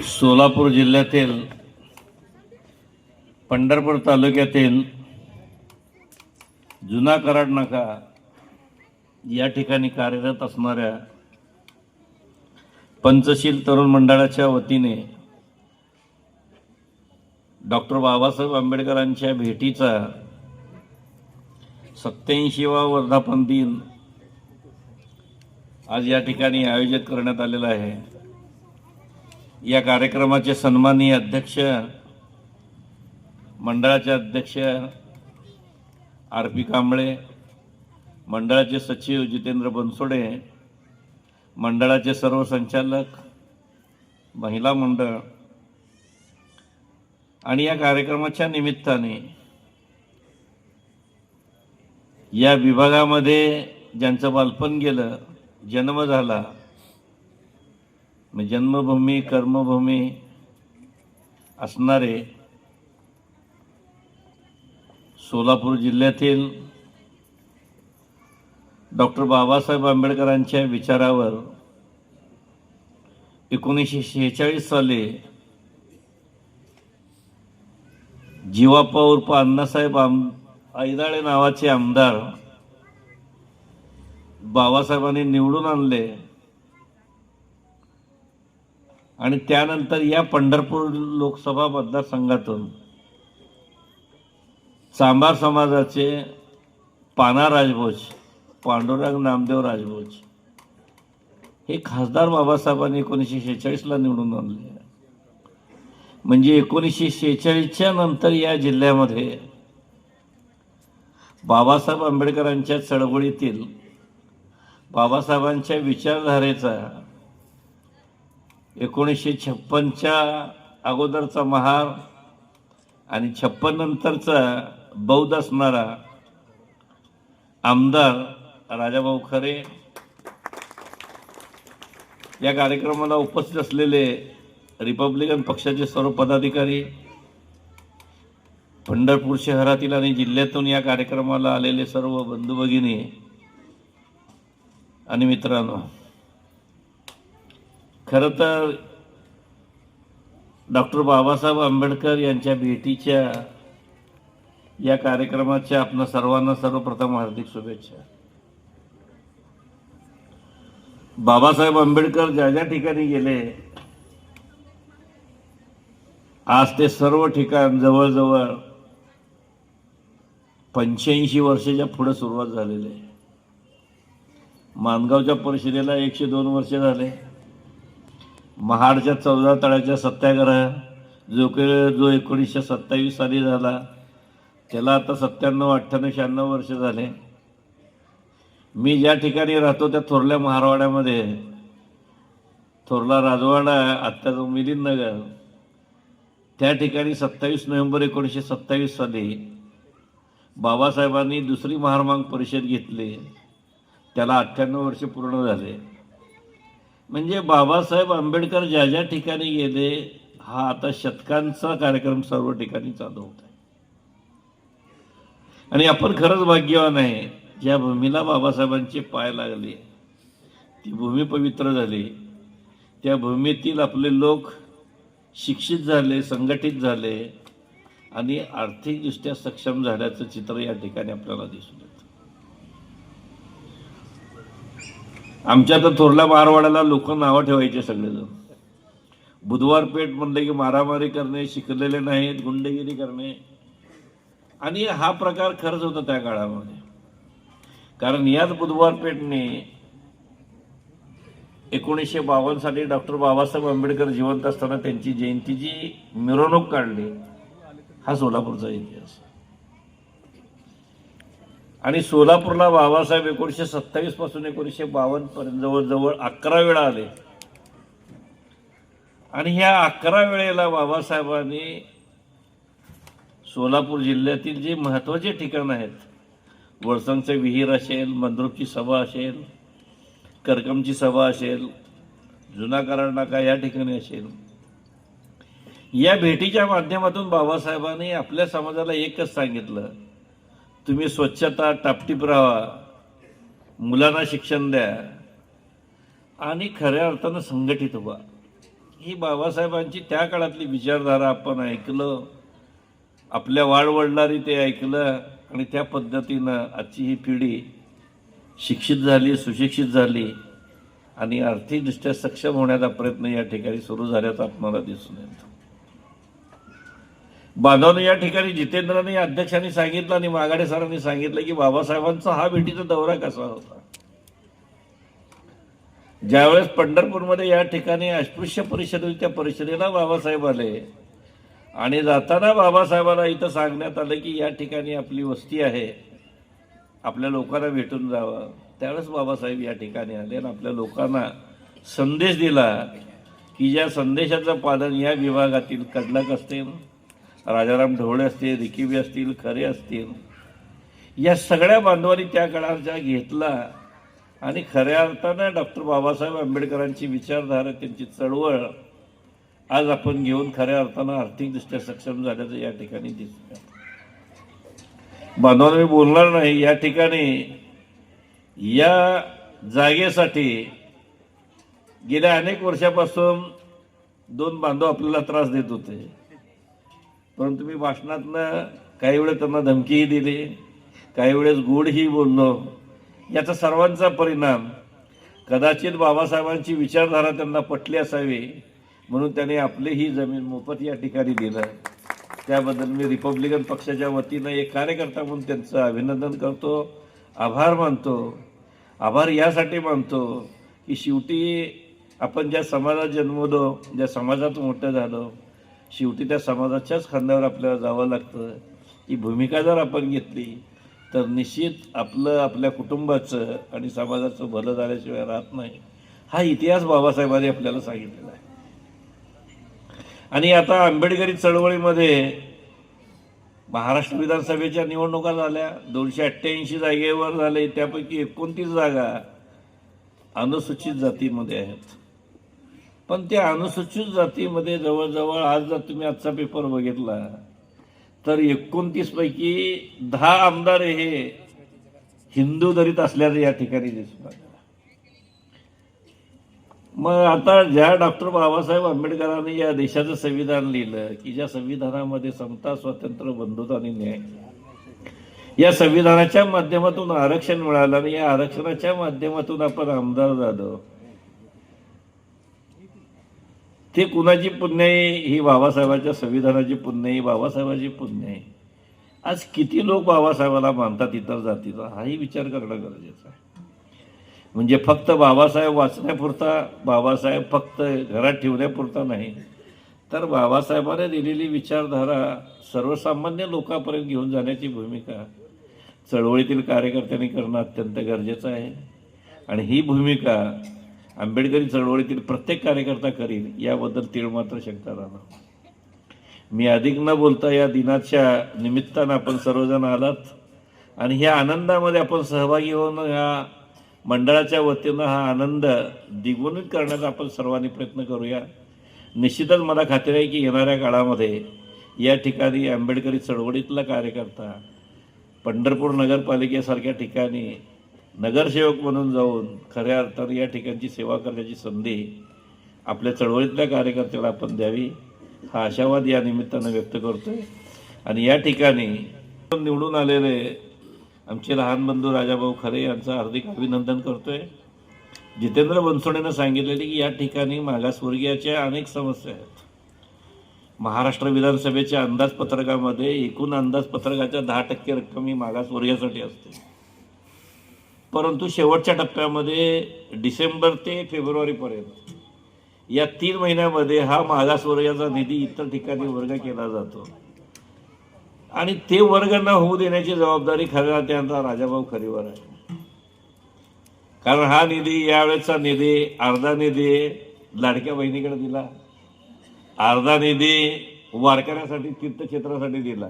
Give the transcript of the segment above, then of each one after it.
सोलापूर जिल्ह्यातील पंढरपूर तालुक्यातील जुना कराड नाका या ठिकाणी कार्यरत असणाऱ्या पंचशील तरुण मंडळाच्या वतीने डॉक्टर बाबासाहेब आंबेडकरांच्या भेटीचा सत्याऐंशीवा वर्धापन दिन आज या ठिकाणी आयोजित करण्यात आलेला आहे. या कार्यक्रमाचे सन्माननीय अध्यक्ष मंडळाचे अध्यक्ष आर पी कांबळे मंडळाचे सचिव जितेंद्र बनसोडे मंडळाचे सर्व संचालक महिला मंडळ आणि या कार्यक्रमाच्या निमित्ताने या विभागामध्ये ज्यांचं बालपण गेलं जन्म झाला जन्मभूमी कर्मभूमी असणारे सोलापूर जिल्ह्यातील डॉक्टर बाबासाहेब आंबेडकरांच्या विचारावर एकोणीसशे शेहेचाळीस साली जीवाप्पा उर्फ अण्णासाहेब आम ऐदाळे नावाचे आमदार बाबासाहेबांनी निवडून आणले. आणि त्यानंतर या पंढरपूर लोकसभा मतदारसंघातून चांभार समाजाचे पाना राजभोज पांडुरंग नामदेव राजभोज हे खासदार बाबासाहेबांनी एकोणीसशे शेहेचाळीसला निवडून आणले. म्हणजे एकोणीसशे शेहेचाळीसच्या नंतर या जिल्ह्यामध्ये बाबासाहेब आंबेडकरांच्या चळवळीतील बाबासाहेबांच्या विचारधारेचा एकोणीसशे छप्पनच्या अगोदरचा महार आणि छप्पन नंतरचा बौद्ध असणारा आमदार राजाभाऊ खरे या कार्यक्रमाला उपस्थित असलेले रिपब्लिकन पक्षाचे सर्व पदाधिकारी पंढरपूर शहरातील आणि जिल्ह्यातून या कार्यक्रमाला आलेले सर्व बंधू भगिनी आणि मित्रांनो खरं तर डॉक्टर बाबासाहेब आंबेडकर यांच्या भेटीच्या या कार्यक्रमाच्या आपण सर्वांना सर्वप्रथम हार्दिक शुभेच्छा. बाबासाहेब आंबेडकर ज्या ज्या ठिकाणी गेले आज ते सर्व ठिकाण जवळजवळ पंच्याऐंशी वर्षाच्या पुढे सुरुवात झालेली आहे. मानगावच्या परिषदेला एकशे दोन वर्ष झाले. महाडच्या चौदा तळ्याच्या सत्याग्रह जो की जो एकोणीसशे सत्तावीस साली झाला त्याला आता सत्त्याण्णव अठ्ठ्याण्णव शहाण्णव वर्ष झाले. मी ज्या ठिकाणी राहतो त्या थोरल्या महारवाड्यामध्ये थोरला राजवाडा आत्ताचं मिलिंदनगर त्या ठिकाणी सत्तावीस नोव्हेंबर एकोणीसशे सत्तावीस साली बाबासाहेबांनी दुसरी महारमांग परिषद घेतली. त्याला अठ्ठ्याण्णव वर्ष पूर्ण झाले. म्हणजे बाबासाहेब आंबेडकर ज्या ज्या ठिकाणी गेले हा आता शतकांचा कार्यक्रम सर्व ठिकाणी चालू होत आहे. आणि आपण खरंच भाग्यवान आहे ज्या भूमीला बाबासाहेबांचे पाय लागले ती भूमी पवित्र झाली. त्या भूमीतील आपले लोक शिक्षित झाले संघटित झाले आणि आर्थिकदृष्ट्या सक्षम झाल्याचं चित्र या ठिकाणी आपल्याला दिसून येतं. आमच्या तर थोरल्या मारवाड्याला लोक नावं ठेवायचे सगळेजण. बुधवार पेठ म्हणले की मारामारी करणे शिकलेले नाहीत गुंडगिरी करणे. आणि हा प्रकार खरंच होता त्या काळामध्ये. कारण याच बुधवार पेठने एकोणीसशे बावन्न साली डॉक्टर बाबासाहेब आंबेडकर जिवंत असताना त्यांची जयंतीची मिरवणूक काढली. हा सोलापूरचा इतिहास. आणि सोलापूरला बाबासाहेब एकोणीसशे सत्तावीसपासून एकोणीसशे बावन्नपर्यंत जवळजवळ अकरा वेळा आले. आणि ह्या अकरा वेळेला बाबासाहेबांनी सोलापूर जिल्ह्यातील जे महत्त्वाचे ठिकाण आहेत वळसंगचं विहीर असेल मंद्रुपची सभा असेल करकमची सभा असेल जुना कारण नाका या ठिकाणी असेल या भेटीच्या माध्यमातून बाबासाहेबांनी आपल्या समाजाला एकच सांगितलं तुम्ही स्वच्छता टापटीप राहा. मुलांना शिक्षण द्या. आणि खऱ्या अर्थानं संघटित व्हा. ही बाबासाहेबांची त्या काळातली विचारधारा आपण ऐकलं. आपल्या वाढवडणारी ते ऐकलं. आणि त्या पद्धतीनं आजची ही पिढी शिक्षित झाली सुशिक्षित झाली. आणि आर्थिकदृष्ट्या सक्षम होण्याचा प्रयत्न या ठिकाणी सुरू झाल्याचं आपणाला दिसून येतं. बांधवनं या ठिकाणी जितेंद्रने अध्यक्षांनी सांगितलं आणि मागाडे सरांनी सांगितलं की बाबासाहेबांचा हा भेटीचा दौरा कसा होता? ज्यावेळेस पंढरपूरमध्ये या ठिकाणी अस्पृश्य परिषद होती त्या परिषदेला बाबासाहेब आले आणि जाताना बाबासाहेबाला इथं सांगण्यात आलं की या ठिकाणी आपली वस्ती आहे आपल्या लोकांना भेटून जावं. त्यावेळेस बाबासाहेब या ठिकाणी आले आणि आपल्या लोकांना संदेश दिला की ज्या संदेशाचं पालन या विभागातील कडलक असतील राजाराम ढवळे असतील रिकिबी असतील खरे असतील. या सगळ्या बांधवांनी त्या काळाचा घेतला आणि खऱ्या अर्थानं डॉक्टर बाबासाहेब आंबेडकरांची विचारधारा त्यांची चळवळ आज आपण घेऊन खऱ्या अर्थानं आर्थिकदृष्ट्या सक्षम झाल्याचं या ठिकाणी दिसतं बांधवांना मी बोलणार नाही. या ठिकाणी या जागेसाठी गेल्या अनेक वर्षापासून दोन बांधव आपल्याला त्रास देत होते. परंतु मी भाषणातनं काही वेळेस त्यांना धमकीही दिली काही वेळेस गोडही बोललो. याचा सर्वांचा परिणाम. कदाचित बाबासाहेबांची विचारधारा त्यांना पटली असावी म्हणून त्यांनी आपली ही जमीन मोफत या ठिकाणी दिलं. त्याबद्दल मी रिपब्लिकन पक्षाच्या वतीनं एक कार्यकर्ता म्हणून त्यांचं अभिनंदन करतो आभार मानतो. आभार यासाठी मानतो की शेवटी आपण ज्या समाजात जन्मलो ज्या समाजात मोठं झालो शेवटी त्या समाजाच्याच खांद्यावर आपल्याला जावं लागतं. ही भूमिका जर आपण घेतली तर निश्चित आपलं आपल्या कुटुंबाचं आणि समाजाचं भलं झाल्याशिवाय राहत नाही. हा इतिहास बाबासाहेबांनी आपल्याला सांगितलेला आहे. आणि आता आंबेडकरी चळवळीमध्ये महाराष्ट्र विधानसभेच्या निवडणुका झाल्या दोनशे अठ्ठ्याऐंशी जागेवर झाले त्यापैकी एकोणतीस जागा अनुसूचित जातीमध्ये आहेत. पण त्या अनुसूचित जातीमध्ये जवळजवळ आज जर तुम्ही आजचा पेपर बघितला तर एकोणतीस पैकी दहा आमदार हे हिंदू दरीत असल्याचं या ठिकाणी दिसून आलं. मग आता ज्या डॉक्टर बाबासाहेब आंबेडकरांनी या देशाचं संविधान लिहिलं की ज्या संविधानामध्ये समता स्वातंत्र्य बंधुता आणि न्याय या संविधानाच्या माध्यमातून आरक्षण मिळालं आणि या आरक्षणाच्या माध्यमातून आपण आमदार झालो. ते कुणाची पुण्य आहे? ही बाबासाहेबाच्या संविधानाची पुण्य आहे बाबासाहेबाची पुण्य आहे. आज किती लोक बाबासाहेबाला मानतात इतर जातीचा? हाही विचार करणं गरजेचं आहे. म्हणजे फक्त बाबासाहेब वाचण्यापुरता बाबासाहेब फक्त घरात ठेवण्यापुरता नाही तर बाबासाहेबाने दिलेली विचारधारा सर्वसामान्य लोकांपर्यंत घेऊन जाण्याची भूमिका चळवळीतील कार्यकर्त्यांनी करणं अत्यंत गरजेचं आहे. आणि ही भूमिका आंबेडकरी चळवळीतील प्रत्येक कार्यकर्ता करील याबद्दल तीळ मात्र शंका राहणार. मी अधिक न बोलता या दिनाच्या निमित्तानं आपण सर्वजण आलात आणि ह्या आनंदामध्ये आपण सहभागी होऊन या मंडळाच्या वतीनं हा आनंद द्विगुणित करण्याचा आपण सर्वांनी प्रयत्न करूया. निश्चितच मला खात्री आहे की येणाऱ्या काळामध्ये या ठिकाणी आंबेडकरी चळवळीतला कार्यकर्ता पंढरपूर नगरपालिकेसारख्या ठिकाणी नगरसेवक म्हणून जाऊन खऱ्या अर्थाने या ठिकाणची सेवा करण्याची संधी आपल्या चळवळीतल्या कार्यकर्त्याला आपण द्यावी हा आशावाद या निमित्तानं व्यक्त करतोय. आणि या ठिकाणी निवडून आलेले आमचे लहान बंधू राजाभाऊ खरे यांचं हार्दिक अभिनंदन करतोय. जितेंद्र बनसोडेनं सांगितलेली की या ठिकाणी मागासवर्गीयाच्या अनेक समस्या आहेत. महाराष्ट्र विधानसभेच्या अंदाजपत्रकामध्ये एकूण अंदाजपत्रकाच्या दहा टक्के रक्कम ही मागासवर्गीयासाठी असते. परंतु शेवटच्या टप्प्यामध्ये डिसेंबर ते फेब्रुवारीपर्यंत या तीन महिन्यामध्ये हा मागासवर्गाचा निधी इतर ठिकाणी वर्ग केला जातो. आणि ते वर्ग न होऊ देण्याची जबाबदारी खऱ्या त्यांचा राजाभाऊ खरीवर आहे. कारण हा निधी यावेळेचा निधी अर्धा निधी लाडक्या बहिणीकडे दिला. अर्धा निधी वारकऱ्यासाठी तीर्थक्षेत्रासाठी दिला.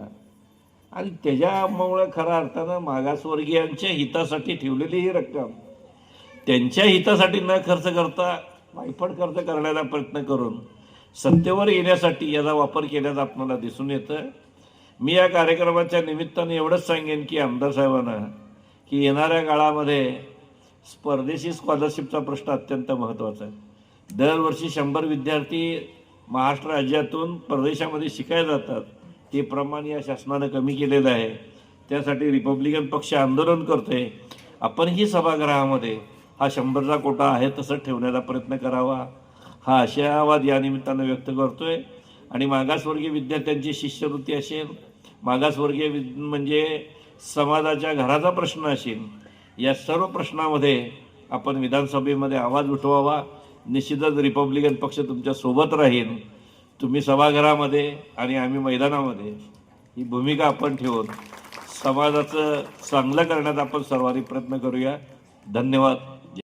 आणि त्याच्यामुळे खऱ्या अर्थानं मागासवर्गीयांच्या हितासाठी ठेवलेली ही रक्कम. त्यांच्या हितासाठी न खर्च करता वायफड खर्च करण्याचा प्रयत्न करून सत्तेवर येण्यासाठी याचा वापर केल्याचं आपल्याला दिसून येतं. मी या कार्यक्रमाच्या निमित्ताने एवढंच सांगेन की आमदार साहेबांना की येणाऱ्या काळामध्ये स्पर्धेशी स्कॉलरशिपचा प्रश्न अत्यंत महत्त्वाचा आहे. दरवर्षी शंभर विद्यार्थी महाराष्ट्र राज्यातून परदेशामध्ये शिकायला जातात. ते प्रमाण या शासनानं कमी केलेलं आहे. त्यासाठी रिपब्लिकन पक्ष आंदोलन करतोय. आपणही सभागृहामध्ये हा शंभरचा कोटा आहे तसं ठेवण्याचा प्रयत्न करावा. हा आशयावाद या निमित्तानं व्यक्त करतोय. आणि मागासवर्गीय विद्यार्थ्यांची शिष्यवृत्ती असेल मागासवर्गीय विद म्हणजे समाजाच्या घराचा प्रश्न असेल या सर्व प्रश्नामध्ये आपण विधानसभेमध्ये आवाज उठवावा. निश्चितच रिपब्लिकन पक्ष तुमच्यासोबत राहील. तुम्ही सभागृहामध्ये आणि आम्ही मैदानामध्ये ही भूमिका आपण ठेवून समाजाचं चांगलं करण्यात आपण सर्वांनी प्रयत्न करूया. धन्यवाद.